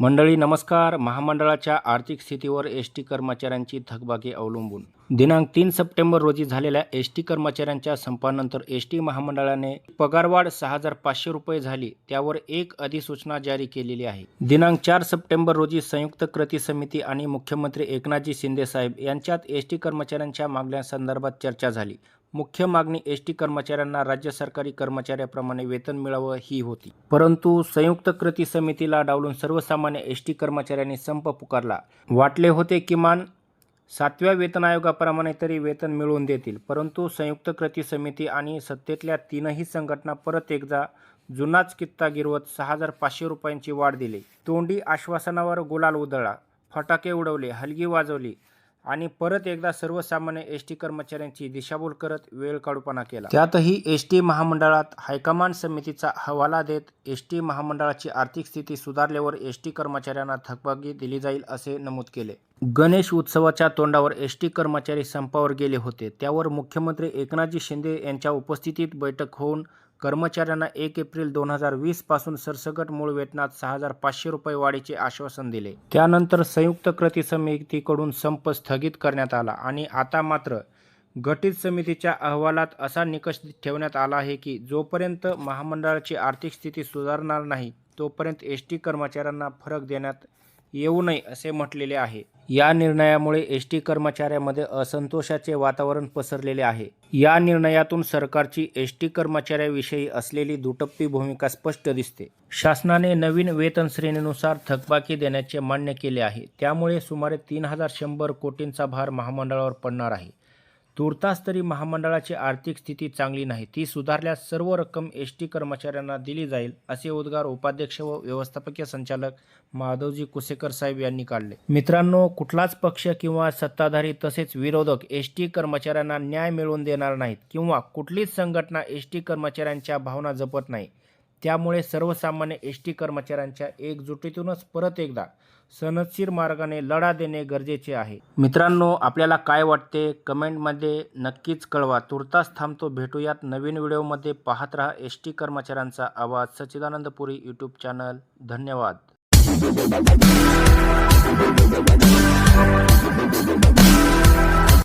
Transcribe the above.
मंडळी नमस्कार. महामंडळाच्या आर्थिक स्थितीवर एस टी कर्मचाऱ्यांची थकबाकी अवलंबून. दिनांक तीन सप्टेंबर रोजी झालेल्या एस टी कर्मचाऱ्यांच्या संपानंतर एस टी महामंडळाने पगारवाढ सहा हजार पाचशे रुपये झाली. त्यावर एक अधिसूचना जारी केलेली आहे. दिनांक चार सप्टेंबर रोजी संयुक्त कृती समिती आणि मुख्यमंत्री एकनाथजी शिंदे साहेब यांच्यात एस टी कर्मचाऱ्यांच्या मागण्यांसंदर्भात चर्चा झाली. मुख्य मागणी एस टी कर्मचाऱ्यांना राज्य सरकारी कर्मचाऱ्याप्रमाणे वेतन मिळावं ही होती. परंतु संयुक्त कृती समितीला डावलून सर्वसामान्य एस टी कर्मचाऱ्यांनी संप पुकारला. वाटले होते किमान सातव्या वेतन आयोगाप्रमाणे तरी वेतन मिळवून देतील. परंतु संयुक्त कृती समिती आणि सत्तेतल्या तीनही संघटना परत एकदा जुनाच कित्ता गिरवत सहा हजार पाचशे रुपयांची वाढ दिली. तोंडी आश्वासनावर गुलाल उधळला. फटाके उडवले हलगी वाजवली आणि परत एकदा सर्वसामान्य एस टी कर्मचाऱ्यांची दिशाभूल करत वेळ काढूपणा केला. त्यातही एस टी महामंडळात हायकमांड समितीचा हवाला देत एस टी महामंडळाची आर्थिक स्थिती सुधारल्यावर एस टी कर्मचाऱ्यांना थकबाकी दिली जाईल असे नमूद केले. गणेश उत्सवाच्या तोंडावर एस टी कर्मचारी संपावर गेले होते. त्यावर मुख्यमंत्री एकनाथजी शिंदे यांच्या उपस्थितीत बैठक होऊन कर्मचाऱ्यांना एक एप्रिल दोन हजार वीसपासून सरसकट मूळ वेतनात सहा हजार पाचशे रुपये वाढीचे आश्वासन दिले. त्यानंतर संयुक्त कृती समितीकडून संप स्थगित करण्यात आला आणि आता मात्र गठित समितीच्या अहवालात असा निकष ठेवण्यात आला आहे की जोपर्यंत महामंडळाची आर्थिक स्थिती सुधारणार नाही तोपर्यंत एस टी कर्मचाऱ्यांना फरक देण्यात येऊ नये असे म्हटलेले आहे. या निर्णयामुळे एस टी कर्मचाऱ्यामध्ये असंतोषाचे वातावरण पसरलेले आहे. या निर्णयातून सरकारची एस टी कर्मचाऱ्याविषयी असलेली दुटप्पी भूमिका स्पष्ट दिसते. शासनाने नवीन वेतन श्रेणीनुसार थकबाकी देण्याचे मान्य केले आहे. त्यामुळे सुमारे तीन हजार शंभर कोटींचा भार महामंडळावर पडणार आहे. तुर्तास तरी महामंडळाची आर्थिक स्थिती चांगली नाही. ती सुधारल्यास सर्व रक्कम एस टी कर्मचाऱ्यांना दिली जाईल असे उद्गार उपाध्यक्ष व व्यवस्थापकीय संचालक माधवजी कुसेकर साहेब यांनी काढले. मित्रांनो कुठलाच पक्ष किंवा सत्ताधारी तसेच विरोधक एस टी कर्मचाऱ्यांना न्याय मिळवून देणार नाहीत किंवा कुठलीच संघटना एस टी कर्मचाऱ्यांच्या भावना जपत नाही. त्यामुळे सर्वसामान्य एस टी कर्मचाऱ्यांच्या एकजुटीतूनच परत एकदा सनदशीर मार्गाने लढा देणे गरजेचे आहे. मित्रांनो आपल्याला काय वाटते? कमेंटमध्ये नक्कीच कळवा. तुर्तास थांबतो. भेटूयात नवीन व्हिडिओमध्ये. पाहत रहा एस टी कर्मचाऱ्यांचा आवाज. सच्चिदानंद पुरी यूट्यूब चॅनल धन्यवाद.